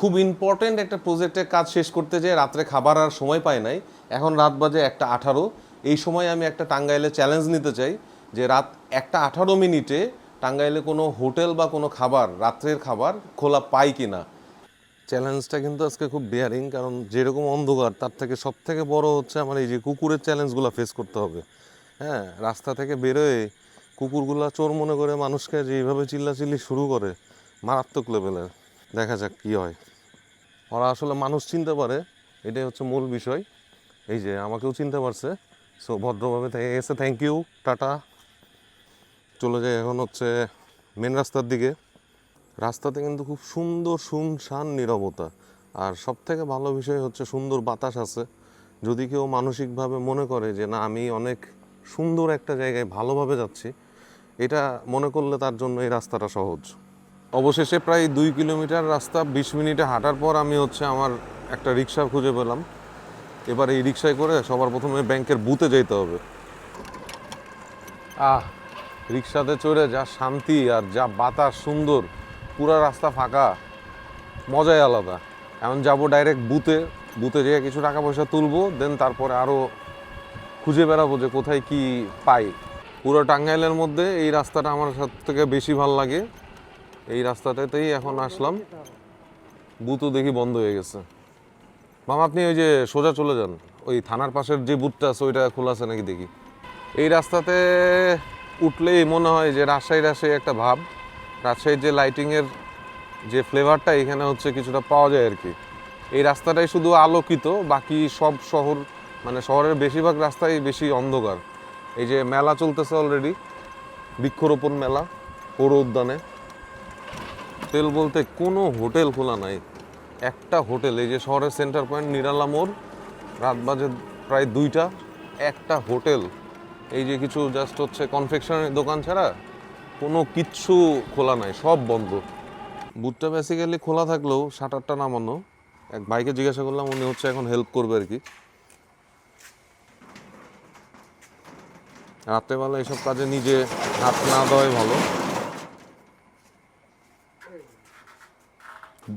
খুব ইম্পর্টেন্ট একটা প্রজেক্টের কাজ শেষ করতে যেয়ে রাত্রে খাবার আর সময় পাই নাই। এখন রাত বাজে একটা আঠারো। এই সময় আমি একটা টাঙ্গাইলে চ্যালেঞ্জ নিতে চাই যে রাত একটা আঠারো মিনিটে টাঙ্গাইলে কোনো হোটেল বা কোনো খাবার, রাত্রের খাবার খোলা পাই কি না চ্যালেঞ্জটা কিন্তু আজকে খুব বেয়ারিং কারণ যেরকম অন্ধকার, তার থেকে সব থেকে বড় হচ্ছে আমার এই যে কুকুরের চ্যালেঞ্জগুলো ফেস করতে হবে। হ্যাঁ রাস্তা থেকে বেরোয় কুকুরগুলো চোর মনে করে মানুষকে যেভাবে চিল্লাচিল্লি শুরু করে, মারাত্মক লেভেলের দেখা যাক কী হয়। ওরা আসলে মানুষ চিনতে পারে, এটাই হচ্ছে মূল বিষয়। এই যে, আমাকেও চিনতে পারছে। সো ভদ্রভাবে গেছে থ্যাংক ইউ টাটা। চলে যাই এখন হচ্ছে মেন রাস্তার দিকে। রাস্তাতে কিন্তু খুব সুন্দর শুনশান নীরবতা। আর সব থেকে ভালো বিষয় হচ্ছে সুন্দর বাতাস আছে। যদি কেউ মানসিকভাবে মনে করে যে, না, আমি অনেক সুন্দর একটা জায়গায় ভালোভাবে যাচ্ছি, এটা মনে করলে তার জন্য এই রাস্তাটা সহজ। অবশেষে প্রায় দুই কিলোমিটার রাস্তা, বিশ মিনিটে হাঁটার পর আমি হচ্ছে আমার একটা রিক্সা খুঁজে পেলাম। এবার এই রিক্সায় করে সবার প্রথমে ব্যাংকের বুথে যেতে হবে। আহ, রিক্সাতে চড়ে যা শান্তি আর যা বাতাস সুন্দর, পুরা রাস্তা ফাঁকা, মজাই আলাদা। এখন যাব ডাইরেক্ট বুথে বুথে যেয়ে কিছু টাকা পয়সা তুলবো, দেন তারপরে আরও খুঁজে বেড়াবো যে কোথায় কি পাই। পুরো টাঙ্গাইলের মধ্যে এই রাস্তাটা আমার সব থেকে বেশি ভালো লাগে। এই রাস্তাটাতেই এখন আসলাম। বুথও দেখি বন্ধ হয়ে গেছে। মামা, আপনি ওই যে সোজা চলে যান। ওই থানার পাশের যে বুথটা আছে, ওইটা খোলা আছে নাকি দেখি। এই রাস্তাতে উঠলেই মনে হয় যে রাজশাহী রাজশাহী একটা ভাব। রাজশাহীর যে লাইটিংয়ের যে ফ্লেভারটা এখানে হচ্ছে কিছুটা পাওয়া যায় আর কি। এই রাস্তাটাই শুধু আলোকিত, বাকি সব শহর মানে শহরের বেশিরভাগ রাস্তাই বেশি অন্ধকার। এই যে মেলা চলতেছে অলরেডি বৃক্ষরোপণ মেলা, পৌর উদ্যানে। হোটেল বলতে কোনো হোটেল খোলা নাই। একটা হোটেল, এই যে শহরের সেন্টার পয়েন্ট নিরালা মোড়, রাত বাজে প্রায় দুইটা। একটা হোটেল, এই যে কিছু জাস্ট হচ্ছে কনফেকশনের দোকান ছাড়া, কোনো কিচ্ছু খোলা নাই, সব বন্ধ। বুথটা বেসিক্যালি খোলা থাকলেও শাটারটা নামানো। এক ভাইকে জিজ্ঞাসা করলাম, উনি হচ্ছে এখন হেল্প করবে আর কি। রাত্রেবেলা এসব কাজে নিজে হাত না দেওয়াই ভালো।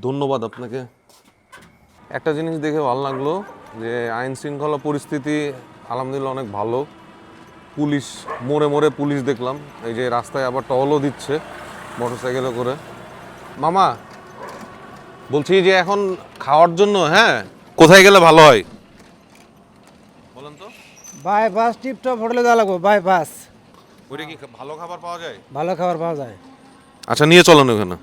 ধন্যবাদ আপনাকে। একটা জিনিস দেখে ভালো লাগল যে আইন শৃঙ্খলা পরিস্থিতি আলহামদুলিল্লাহ অনেক ভালো। পুলিশ মোড়ে মোড়ে পুলিশ দেখলাম এই যে রাস্তায় আবার টহলও দিচ্ছে মোটরসাইকেলে করে। মামা বলছি যে এখন খাওয়ার জন্য হ্যাঁ? কোথায় গেলে ভালো হয়? বলেন তো। বাইপাস টিপটপ হোটেলে যাওয়া লাগবো বাইপাস ওইটা কি ভালো খাবার পাওয়া যায়? ভালো খাবার পাওয়া যায়। আচ্ছা নিয়ে চলেন ওখানে।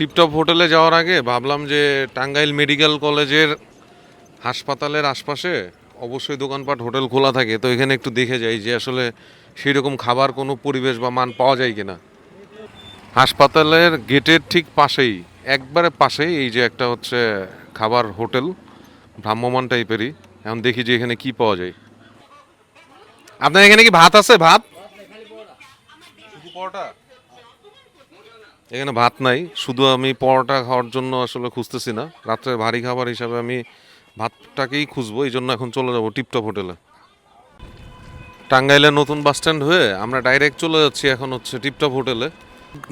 টিপটপ হোটেলে যাওয়ার আগে ভাবলাম যে টাঙ্গাইল মেডিকেল কলেজের হাসপাতালের আশপাশে অবশ্যই দোকানপাট, হোটেল খোলা থাকে। তো এখানে একটু দেখে যাই যে আসলে সেই রকম খাবার, কোনো পরিবেশ বা মান পাওয়া যায় কিনা। হাসপাতালের গেটের ঠিক পাশেই, একবারে পাশেই এই যে একটা হচ্ছে খাবার হোটেল ভ্রাম্যমান টাইপেরই। এখন দেখি যে এখানে কি পাওয়া যায়। আপনার এখানে কি ভাত আছে? ভাত? পরোটা? এখানে ভাত নাই, শুধু আমি পরোটা খাওয়ার জন্য আসলে খুঁজতেছি না। রাত্রে ভারী খাবার হিসাবে আমি ভাতটাকেই খুঁজবো, এই জন্য এখন চলে যাব টিপটপ হোটেলে। টাঙ্গাইলে নতুন বাস স্ট্যান্ড হয়ে আমরা ডাইরেক্ট চলে যাচ্ছি এখন হচ্ছে টিপটপ হোটেলে।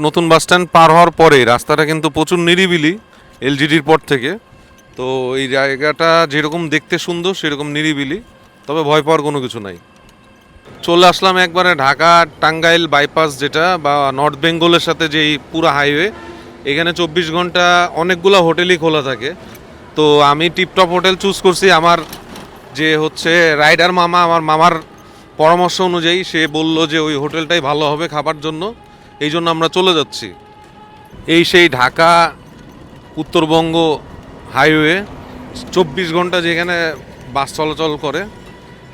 নতুন বাস স্ট্যান্ড পার হওয়ার পরেই রাস্তাটা কিন্তু প্রচুর নিরিবিলি এলজিডির পর থেকে। তো এই জায়গাটা যেরকম দেখতে সুন্দর, সেরকম নিরিবিলি, তবে ভয় পাওয়ার কোনো কিছু নাই। চলে আসলাম একবারে ঢাকা টাঙ্গাইল বাইপাস যেটা, বা নর্থ বেঙ্গলের সাথে যেই পুরো হাইওয়ে, এখানে চব্বিশ ঘণ্টা অনেকগুলো হোটেলই খোলা থাকে। তো আমি টিপটপ হোটেল চুজ করছি, আমার যে হচ্ছে রাইডার মামা, আমার মামার পরামর্শ অনুযায়ী সে বলল যে ওই হোটেলটাই ভালো হবে খাবার জন্য, এই জন্য আমরা চলে যাচ্ছি। এই সেই ঢাকা উত্তরবঙ্গ হাইওয়ে, চব্বিশ ঘণ্টা যেখানে বাস চলাচল করে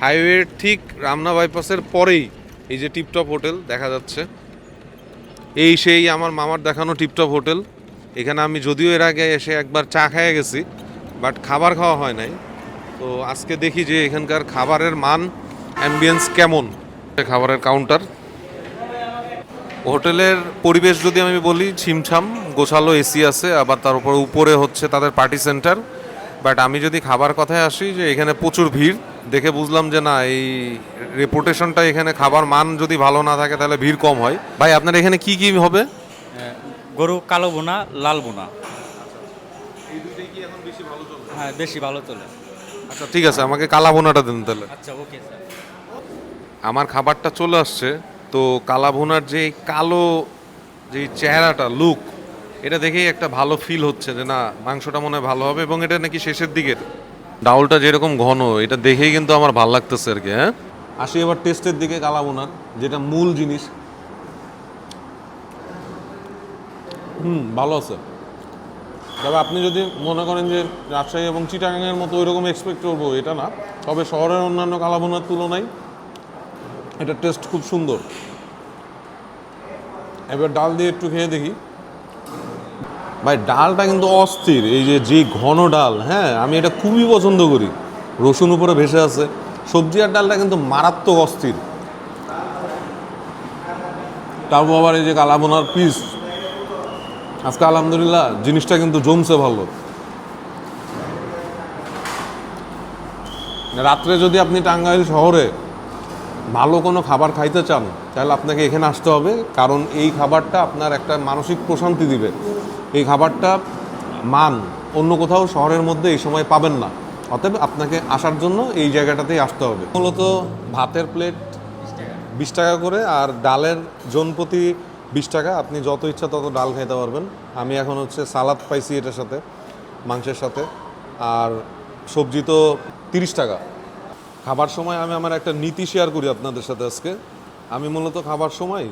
হাইওয়ের ঠিক রামনা বাইপাসের পরেই এই যে টিপটপ হোটেল দেখা যাচ্ছে। এই সেই আমার মামার দেখানো টিপটপ হোটেল। এখানে আমি যদিও এর আগে এসে একবার চা খেয়ে গেছি, বাট খাবার খাওয়া হয় নাই। তো আজকে দেখি যে এখানকার খাবারের মান অ্যাম্বিয়েন্স কেমন। খাবারের কাউন্টার হোটেলের পরিবেশ যদি আমি বলি, ছিমছাম, গোছালো এসি আছে, আবার তার উপর উপরে হচ্ছে তাদের পার্টি সেন্টার বাট আমি যদি খাবার কথায় আসি যে এখানে প্রচুর ভিড়। দেখে বুঝলাম যে না এই রেপুটেশনটা এখানে খাবার মান যদি ভালো না থাকে তাহলে ভিড় কম হয়। ভাই আপনার এখানে কি কি হবে? গরু কালো বোনা লাল বোনা। হ্যাঁ বেশি ভালো চলে। আচ্ছা ঠিক আছে আমাকে কালা ভুনাটা দেন তাহলে। আচ্ছা ওকে স্যার। আমার খাবারটা চলে আসছে তো কালা ভুনার যে কালো যে চেহারাটা লুক এটা দেখেই একটা ভালো ফিল হচ্ছে যে না মাংসটা মনে হয় ভালো হবে এবং এটা নাকি শেষের দিকের। ডাউলটা যেরকম ঘন, এটা দেখেই কিন্তু আমার ভালো লাগতেছে আর কি হ্যাঁ? আসি এবার টেস্টের দিকে কালা ভুনার যেটা মূল জিনিস। হুম, ভালো আছে। তবে আপনি যদি মনে করেন যে রাজশাহী এবং চিটাগাংয়ের মতো ওইরকম এক্সপেক্ট করব, এটা না। তবে শহরের অন্যান্য কালাভুনার তুলনায় এটা টেস্ট খুব সুন্দর। এবার ডাল দিয়ে একটু খেয়ে দেখি। ভাই, ডালটা কিন্তু অস্থির। এই যে যে ঘন ডাল হ্যাঁ আমি এটা খুবই পছন্দ করি। রসুন উপরে ভেসে আছে। সবজি আর ডালটা কিন্তু মারাত্মক অস্থির। তারপর আবার এই যে কালাবোনার পিস। আজকে আলহামদুলিল্লাহ জিনিসটা কিন্তু জমছে ভালো। রাত্রে যদি আপনি টাঙ্গাইল শহরে ভালো কোনো খাবার খাইতে চান, তাহলে আপনাকে এখানে আসতে হবে। কারণ এই খাবারটা আপনার একটা মানসিক প্রশান্তি দিবে। এই খাবারটা মান অন্য কোথাও শহরের মধ্যে এই সময় পাবেন না। অতএব আপনাকে আসার জন্য এই জায়গাটাতেই আসতে হবে। মূলত ভাতের প্লেট বিশ টাকা করে আর ডালের জন প্রতি বিশ টাকা। আপনি যত ইচ্ছা তত ডাল খাইতে পারবেন। আমি এখন হচ্ছে সালাদ পাইছি এটার সাথে, মাংসের সাথে। আর সবজি তো তিরিশ টাকা। খাবার সময় আমি আমার একটা নীতি শেয়ার করি আপনাদের সাথে আজকে। আমি মূলত খাবার সময়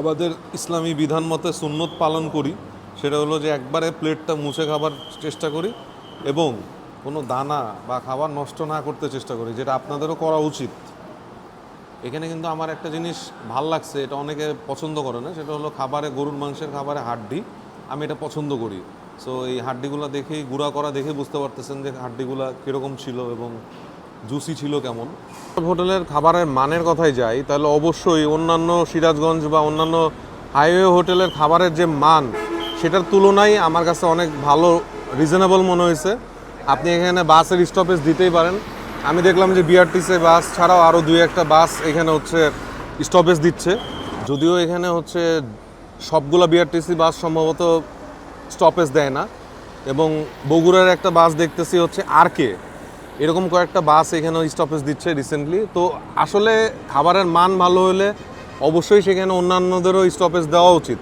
আমাদের ইসলামী বিধান মতে সুন্নত পালন করি। সেটা হলো যে একবারে প্লেটটা মুছে খাবার চেষ্টা করি এবং কোনো দানা বা খাবার নষ্ট না করতে চেষ্টা করি, যেটা আপনাদেরও করা উচিত। এখানে কিন্তু আমার একটা জিনিস ভালো লাগছে, এটা অনেকে পছন্দ করে না, সেটা হলো খাবারে, গরুর মাংসের খাবারে হাড্ডি। আমি এটা পছন্দ করি। সো এই হাড্ডিগুলো দেখেই, গুঁড়া করা দেখে বুঝতে পারতেছেন যে হাড্ডিগুলো কীরকম ছিল এবং জুসি ছিল কেমন। হোটেলের খাবারের মানের কথাই যাই, তাহলে অবশ্যই অন্যান্য সিরাজগঞ্জ বা অন্যান্য হাইওয়ে হোটেলের খাবারের যে মান সেটার তুলনায় আমার কাছে অনেক ভালো রিজনেবল মনে হয়েছে। আপনি এখানে বাসের স্টপেজ দিতেই পারেন। আমি দেখলাম যে বিআরটিসি বাস ছাড়াও আরও দুই একটা বাস এখানে হচ্ছে স্টপেজ দিচ্ছে। যদিও এখানে হচ্ছে সবগুলো বিআরটিসি বাস সম্ভবত স্টপেজ দেয় না। এবং বগুড়ার একটা বাস দেখতেছি হচ্ছে আর কে এরকম কয়েকটা বাস এখানে স্টপেজ দিচ্ছে রিসেন্টলি তো আসলে খাবারের মান ভালো হলে অবশ্যই সেখানে অন্যান্যদেরও স্টপেজ দেওয়া উচিত।